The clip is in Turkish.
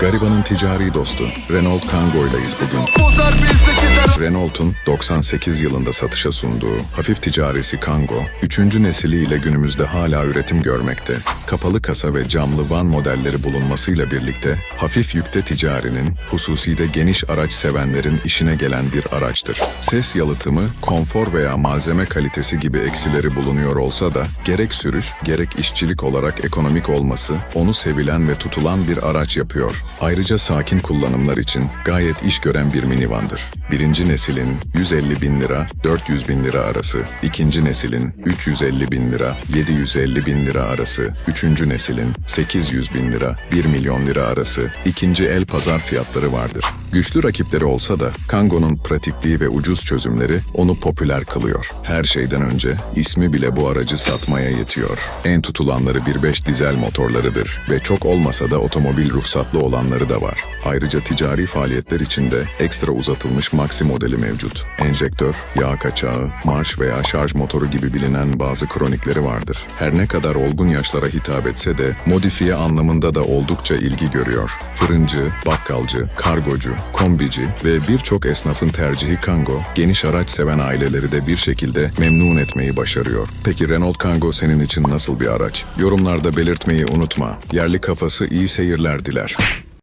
Garibanın ticari dostu Renault Kangoo'ylayız bugün. Renault'un 98 yılında satışa sunduğu hafif ticarisi Kangoo, 3. nesiliyle günümüzde hala üretim görmekte. Kapalı kasa ve camlı van modelleri bulunmasıyla birlikte hafif yükte ticarinin, hususi de geniş araç sevenlerin işine gelen bir araçtır. Ses yalıtımı, konfor veya malzeme kalitesi gibi eksileri bulunuyor olsa da gerek sürüş, gerek işçilik olarak ekonomik olması onu sevilen ve tutulan bir araç yapıyor. Ayrıca sakin kullanımlar için gayet iş gören bir minivandır. Birinci neslin 150 bin lira 400 bin lira arası, ikinci neslin 350 bin lira 750 bin lira arası, üçüncü neslin 800 bin lira 1 milyon lira arası ikinci el pazar fiyatları vardır. Güçlü rakipleri olsa da Kango'nun pratikliği ve ucuz çözümleri onu popüler kılıyor. Her şeyden önce ismi bile bu aracı satmaya yetiyor. En tutulanları 1.5 dizel motorlarıdır ve çok olmasa da otomobil ruhsatlı olanları da var. Ayrıca ticari faaliyetler için de ekstra uzatılmış Maxi modeli mevcut. Enjektör, yağ kaçağı, marş veya şarj motoru gibi bilinen bazı kronikleri vardır. Her ne kadar olgun yaşlara hitap etse de modifiye anlamında da oldukça ilgi görüyor. Fırıncı, bakkalcı, kargocu, kombici ve birçok esnafın tercihi Kango, geniş araç seven aileleri de bir şekilde memnun etmeyi başarıyor. Peki Renault Kango senin için nasıl bir araç? Yorumlarda belirtmeyi unutma. Yerli kafası iyi seyirler diler.